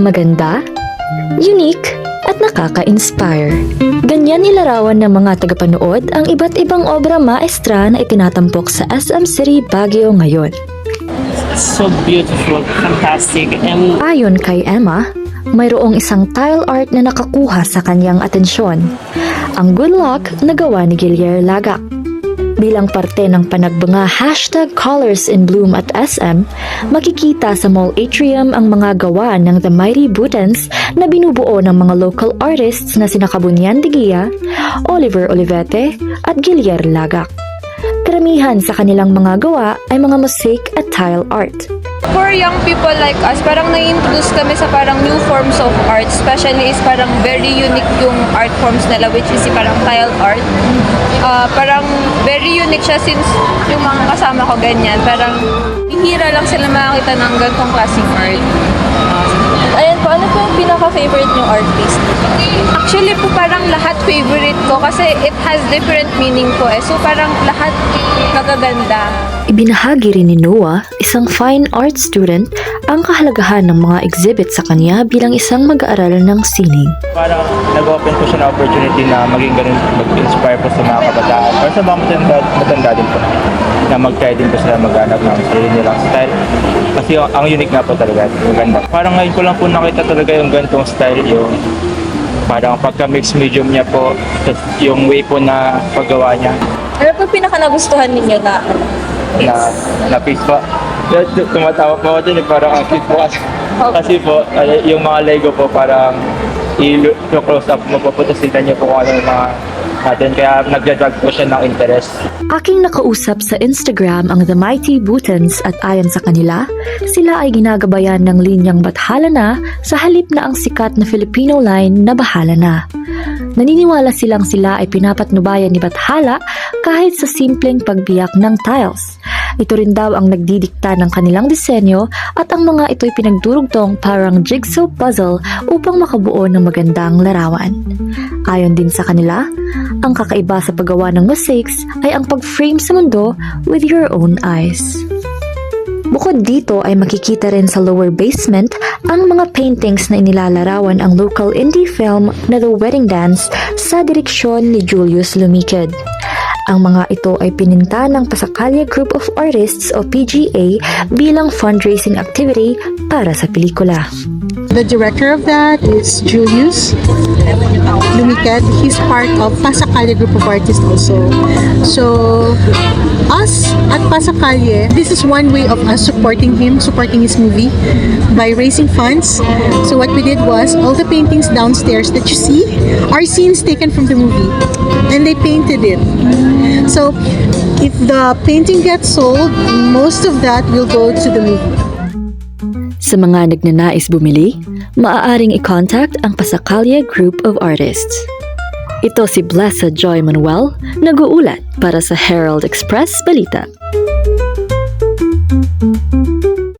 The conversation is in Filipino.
Maganda, unique, at nakaka-inspire. Ganyan nilarawan ng mga tagapanood ang iba't ibang obra maestra na itinatampok sa SM City, Baguio ngayon. so beautiful, fantastic, and Ayon kay Emma, mayroong isang tile art na nakakuha sa kanyang atensyon. Ang good luck na gawa ni Gilier Lagak. Bilang parte ng panagbanga hashtag Colors in Bloom at SM, makikita sa mall atrium ang mga gawa ng The Mighty Butans na binubuo ng mga local artists na sina Kabunyan Digia, Oliver Olivete at Gilier Lagak. Karamihan sa kanilang mga gawa ay mga mosaic at tile art. For young people like us, parang nai-introduce kami sa parang new forms of art. Especially is parang very unique yung art forms nila which is parang tile art. Ah, parang unique siya since yung mga kasama ko ganyan. Parang hihira lang sila makakita ng ganitong klaseng art. Ayan po, ano po yung pinaka-favorite nyong artist? Actually po parang lahat favorite ko kasi it has different meaning po eh. So parang lahat magaganda. Ibinahagi rin ni Noah, isang fine art student, ang kahalagahan ng mga exhibit sa kanya bilang isang mag-aaral ng sining. parang nag-open po siya ng opportunity na maging ganun, mag-inspire po sa mga kabataan or sa mga matanda, matanda din po na mag-try din po sila maghanap ng sarili nilang style. Kasi ang, unique nga po talaga, maganda. Parang ngayon ko lang po nakita talaga yung ganitong style, yung parang pagka-mix medium niya po, yung way po na paggawa niya Ano po pinaka nagustuhan ninyo na ano? na na piece po. Tumatawa po ako dun, eh, parang ang cute po kasi. Kasi po, ay, yung mga Lego po parang i-close up mo po po, tapos tignan niyo po kung ano yung mga natin. Kaya nagja-drag po siya ng interest. Aking nakausap sa Instagram ang The Mighty Butans at ayon sa kanila, sila ay ginagabayan ng linyang Bathala na sa halip na ang sikat na Filipino line na Bahala na. Naniniwala silang sila ay pinapatnubayan ni Bathala kahit sa simpleng pagbiyak ng tiles. Ito rin daw ang nagdidikta ng kanilang disenyo at ang mga ito'y pinagdurugtong parang jigsaw puzzle upang makabuo ng magandang larawan. Ayon din sa kanila, ang kakaiba sa paggawa ng mosaics ay ang pag-frame sa mundo with your own eyes. Bukod dito ay makikita rin sa lower basement ang mga paintings na inilalarawan ang local indie film na The Wedding Dance sa direksyon ni Julius Lumikid. Ang mga ito ay pininta ng Pasacalya Group of Artists o PGA bilang fundraising activity para sa pelikula. The director of that is Julius Lumiked. He's part of Pasacalye group of artists also. So, us at Pasacalye, this is one way of us supporting him, supporting his movie by raising funds. So what we did was all the paintings downstairs that you see are scenes taken from the movie. And they painted it. So, if the painting gets sold, most of that will go to the movie. Sa mga nagnanais bumili, maaaring i-contact ang Pasacalya Group of Artists. Ito si Blessed Joy Manuel, nag-uulat para sa Herald Express Balita.